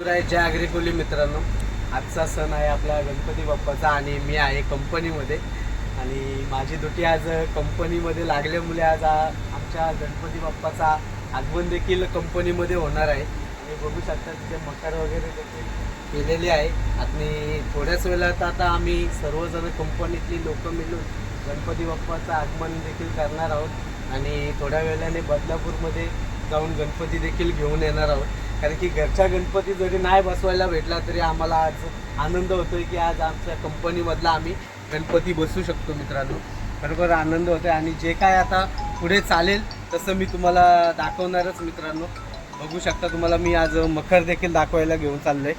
जय अग्रिकोली मित्रांनो. आजचा सण आहे आपला गणपती बाप्पाचा आणि मी आहे कंपनीमध्ये. आणि माझी दुटी आज कंपनीमध्ये लागल्यामुळे आज आमच्या गणपती बाप्पाचा आगमन देखील कंपनीमध्ये होणार आहे. आणि बघू शकता तिथे मकर वगैरे देखील केलेली आहे. आणि थोड्याच वेळात आता आम्ही सर्वजण कंपनीतली लोक मिळून गणपती बाप्पाचं आगमन देखील करणार आहोत. आणि थोड्या वेळाने बदलापूरमध्ये जाऊन गणपती देखील घेऊन येणार आहोत. कारण की घरच्या गणपती जरी नाही बसवायला भेटला तरी आम्हाला आज आनंद होतोय की आज आमच्या कंपनीमधला आम्ही गणपती बसू शकतो मित्रांनो. बरोबर आनंद होतोय आणि जे काय आता पुढे चालेल तसं मी तुम्हाला दाखवणारच मित्रांनो. बघू शकता तुम्हाला मी आज मखर देखील दाखवायला घेऊन चाललोय.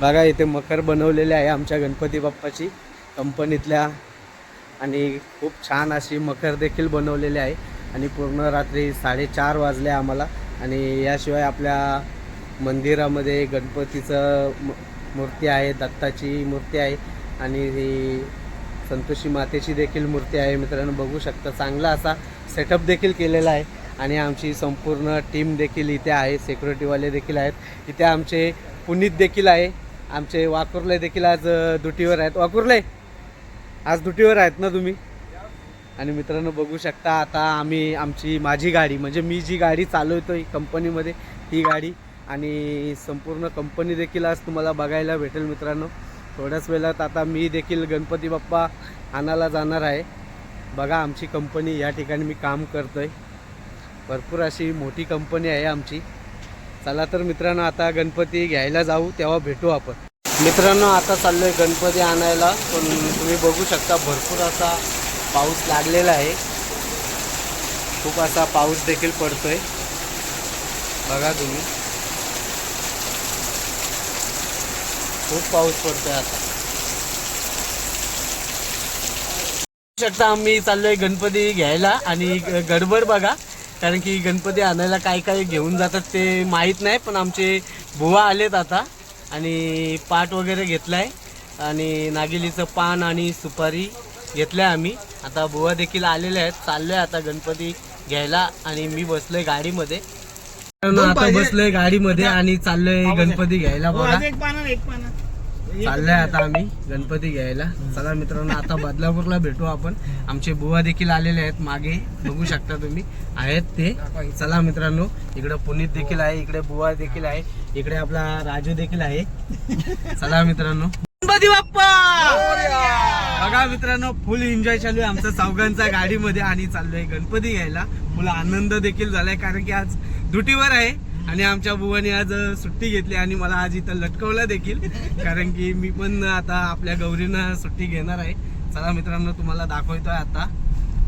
बघा इथे मखर बनवलेले आहे आमच्या गणपती बाप्पाची कंपनीतल्या. आणि खूप छान अशी मखर देखील बनवलेली आहे. आणि पूर्ण रात्री साडेचार वाजले आम्हाला. आणि याशिवाय आपल्या मंदिरामध्ये गणपतीचं म मूर्ती आहे दत्ताची मूर्ती आहे आणि संतोषी मातेची देखील मूर्ती आहे. मित्रांनो बघू शकता चांगला असा सेटअप देखील केलेला आहे. आणि आमची संपूर्ण टीम देखील इथे आहे सिक्युरिटीवाले देखील आहेत. इथे आमचे पुनीत देखील आहे. आमचे वाकुर्ले देखील आज ड्युटीवर आहेत. वाकुर्ले आज ड्युटीवर आहेत ना तुम्ही? आणि मित्रांनो बघू शकता आता आम्ही आमची माझी गाडी म्हणजे मी जी गाडी चालवतो आहे कंपनीमध्ये ही गाडी आणि संपूर्ण कंपनी देखील आज तुम्हाला बघायला भेटेल मित्रांनो. थोड्याच वेळात आता मी देखील गणपती बाप्पा आणायला जाणार आहे. बघा आमची कंपनी या ठिकाणी मी काम करतोय. भरपूर अशी मोठी कंपनी आहे आमची. चला तर मित्रांनो आता गणपती घ्यायला जाऊ तेव्हा भेटू आपण. मित्रांनो आता चाललोय गणपती आणायला. पण तुम्ही बघू शकता भरपूर असा पाऊस लागलेला आहे. खूप असा पाऊस देखील पडतोय. बघा तुम्ही. खूप पाऊस पडतोय आता. शकता आम्ही चाललोय गणपती घ्यायला आणि गडबड बघा. कारण की गणपती आणायला काय काय घेऊन जातात ते माहीत नाही पण आमचे बुवा आलेत आता आणि पाट वगैरे घेतलाय. आणि नागिलीचं पान आणि सुपारी घेतलंय आम्ही. आता बुवा देखील आलेले आहेत. चाललोय आता गणपती घ्यायला आणि मी बसलोय गाडीमध्ये. आता बसलोय गाडीमध्ये आणि चाललोय गणपती घ्यायला बघा. एक पाना चाललंय आता आम्ही गणपती घ्यायला. चला मित्रांनो आता बदलापूरला भेटू आपण. आमचे बुवा देखील आलेले आहेत मागे. बघू शकता तुम्ही. आहेत ते. चला मित्रांनो इकडे पुनीत देखील आहे इकडे बुवा देखील आहे इकडे आपला राजू देखील आहे. चला मित्रांनो. गणपती बाप्पा! बघा मित्रांनो फुल एन्जॉय चालू आहे आमचा चौघांचा गाडीमध्ये आणि चाललोय गणपती घ्यायला. फुल आनंद देखील झालाय कारण की आज ड्युटीवर आहे आणि आमच्या बुवाने आज सुट्टी घेतली आणि मला आज इथं लटकवलं देखील. कारण की मी पण आता आपल्या गौरीनं सुट्टी घेणार आहे. चला मित्रांनो तुम्हाला दाखवतोय आता.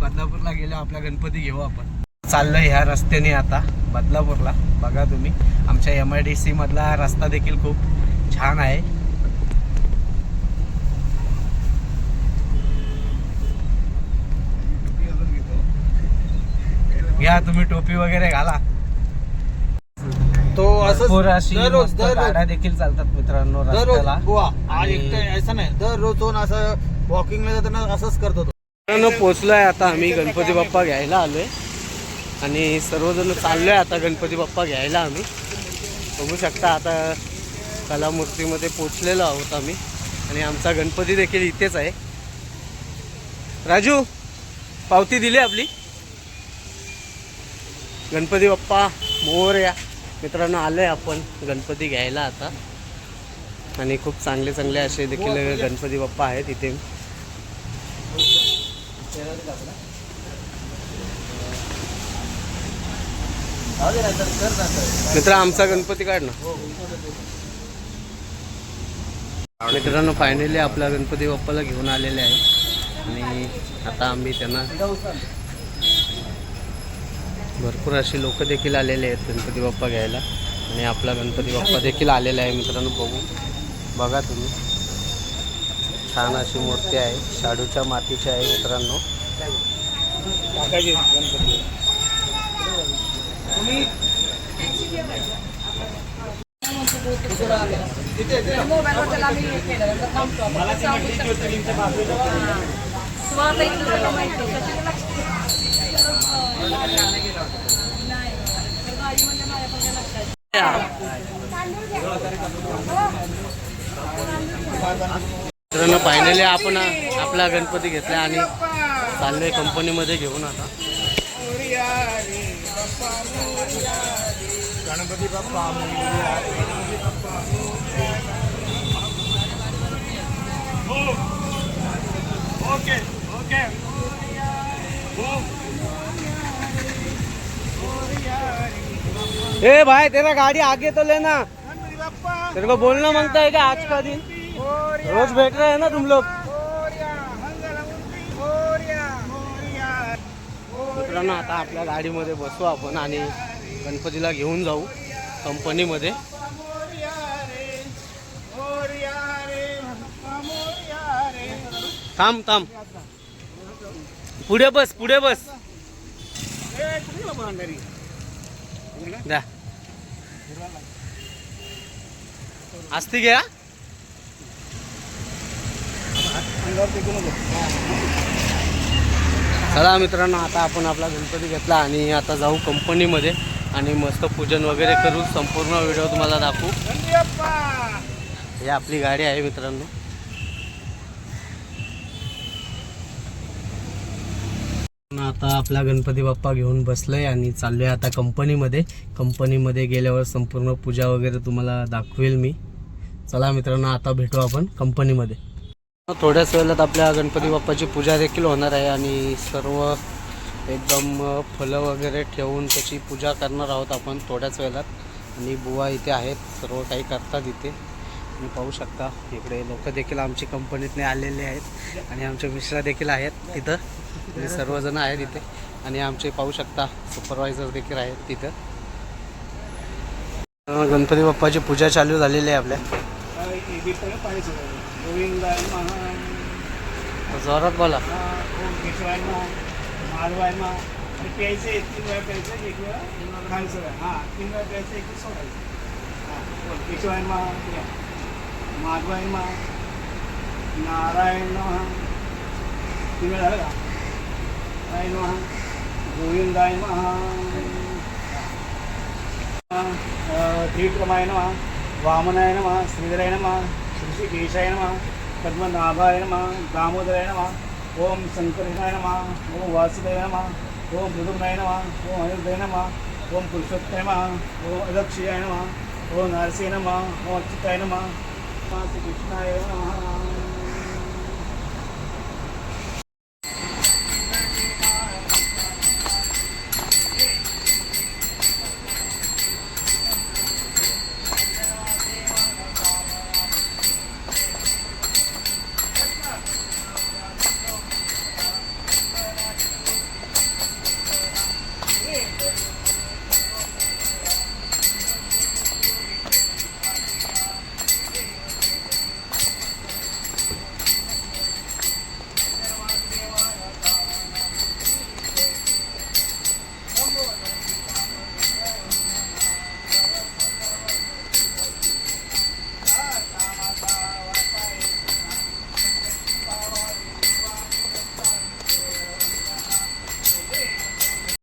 बदलापूरला गेलो आपला गणपती घेऊ आपण. चाललोय ह्या रस्त्याने आता बदलापूरला. बघा तुम्ही आमच्या एम आय डी सी मधला रस्ता देखील खूप छान आहे. घ्या तुम्ही टोपी वगैरे घाला. तो अशी दररोज गाड्या देखील चालतात मित्रांनो दररोज रस्त्याला. बुवा आज आणि- एकटं असं नाही. दररोज तो ना असं वॉकिंगला जाताना असंच करतो मित्रांनो पोचलोय आता आम्ही गणपती बाप्पा घ्यायला आलोय. आणि सर्वजण चाललोय आता गणपती बाप्पा घ्यायला आम्ही. बघू शकता आता कलामूर्तीमध्ये पोचलेलो आहोत आम्ही. आणि आमचा गणपती देखील इथेच आहे. राजू पावती दिली आपली? गणपती बाप्पा मोरया. मित्रांनो आलोय आपण गणपती घ्यायला आता. आणि खूप चांगले चांगले असे देखील गणपती बाप्पा आहेत इथे. मित्र आमचा गणपती काढ ना. मित्रांनो फायनली आपला गणपती बाप्पाला घेऊन आलेले आहे. आणि आता आम्ही त्यांना भरपूर असे लोक देखील आलेले आहेत गणपती बाप्पा घ्यायला. आणि आपला गणपती बाप्पा देखील आलेला आहे मित्रांनो बघू. बघा तुम्ही. छान अशी मूर्ती आहे. शाडूच्या मातीची आहे मित्रांनो. टाकायचे गणपती मोबाईलवर त्याला आम्ही हे केलं तर थांबतो आपण. मला ती म्हटली ज्योतिर्लिंगच्या बाजूला तुम्हाला तर इथलं सगळं माहिती आहे. त्याच्याकडे लक्ष द्या. नाही. तर गाडी म्हणजे माझ्या पण काय लक्षात या. मित्रांनो फायनली आपण आपला गणपती घेतला आणि चाललोय कंपनीमध्ये घेऊन आता. गणपती बाप्पा ए भाई तेरा गाड़ी आगे तो लेना। तेरे को बोलना मांगता है क्या आज का दिन? रोज भेट रहे हैं ना तुम लोग? मित्रांनो आता आपल्या गाडीमध्ये बसू आपण आणि गणपतीला घेऊन जाऊ कंपनीमध्ये. थांब थांब. पुढे बस पुढे बस. द्या असती घ्या. चला मित्रांनो आता आपण आपला गणपती घेतला आणि आता जाऊ कंपनीमध्ये आणि मस्त पूजन वगैरे करू संपूर्ण व्हिडिओ तुम्हाला दाखवू. ही आपली गाडी आहे मित्रांनो. आता आपला गणपती बाप्पा घेऊन बसलोय आणि चाललोय आता कंपनीमध्ये. कंपनीमध्ये गेल्यावर संपूर्ण पूजा वगैरे तुम्हाला दाखवेल मी. चला मित्रांनो आता भेटू आपण कंपनीमध्ये. थोड्याच वेळात आपल्या गणपती बाप्पाची पूजा देखील होणार आहे आणि सर्व एकदम फलं वगैरे ठेवून त्याची पूजा करणार आहोत आपण थोड्याच वेळात. आणि बुवा इथे आहेत सर्व काही करतात इथे. तुम्ही पाहू शकता इकडे लोक देखील आमची कंपनीतने आलेले आहेत आणि आमचे मिश्रा देखील आहेत तिथं. म्हणजे सर्वजण आहेत इथे. आणि आमचे पाहू शकता सुपरवायझर देखील आहेत तिथं. गणपती बाप्पाची पूजा चालू झालेली आहे आपल्या. जोरात बोला. प्यायचे तीन वेळा प्यायचं एक वेळा खायचं हां तीन वेळा प्यायचं एक सोडायचं हां. केशवाय मा माधवाय मा नारायण नमः तीन वेळा झालं का नारायण नमः गोविंदाय महा त्रिविक्रमाय नमः वामनाय వామనాయ నమ శ్రీధరాయ నమ శ్రీ కేశాయ నమ పద్మనాభాయ నమ దామోదరాయ నమ ఓం శంకరాయ నమ ఓం వాసుదేవ నమ ఓం మృదునాయ నమ ఓం అనిరుద్ధాయ నమ ఓం పురుషోత్తమ ఓం అదక్షియాయ నమ ఓం నరసింహ నమ ఓం అచ్యుతాయ నమ శ్రీకృష్ణాయ నమ.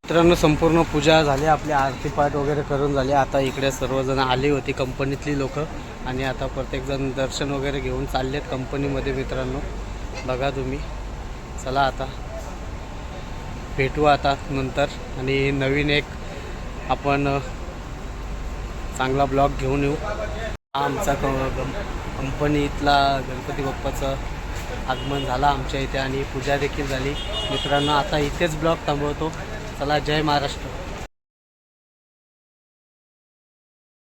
मित्रांनो संपूर्ण पूजा झाली आपली आरती पाठ वगैरे करून झाली. आता इकडे सर्वजण आली होती कंपनीतली लोक. आणि आता प्रत्येकजण दर्शन वगैरे घेऊन चाललेत कंपनीमध्ये मित्रांनो. बघा तुम्ही. चला आता. भेटू आता नंतर. आणि नवीन एक आपण चांगला ब्लॉग घेऊन येऊ. हा आमचा गम- कंपनीतला गणपती बाप्पाचं आगमन झालं आमच्या इथे आणि पूजा देखील झाली. मित्रांनो आता इथेच ब्लॉग थांबवतो. चला जय महाराष्ट्र.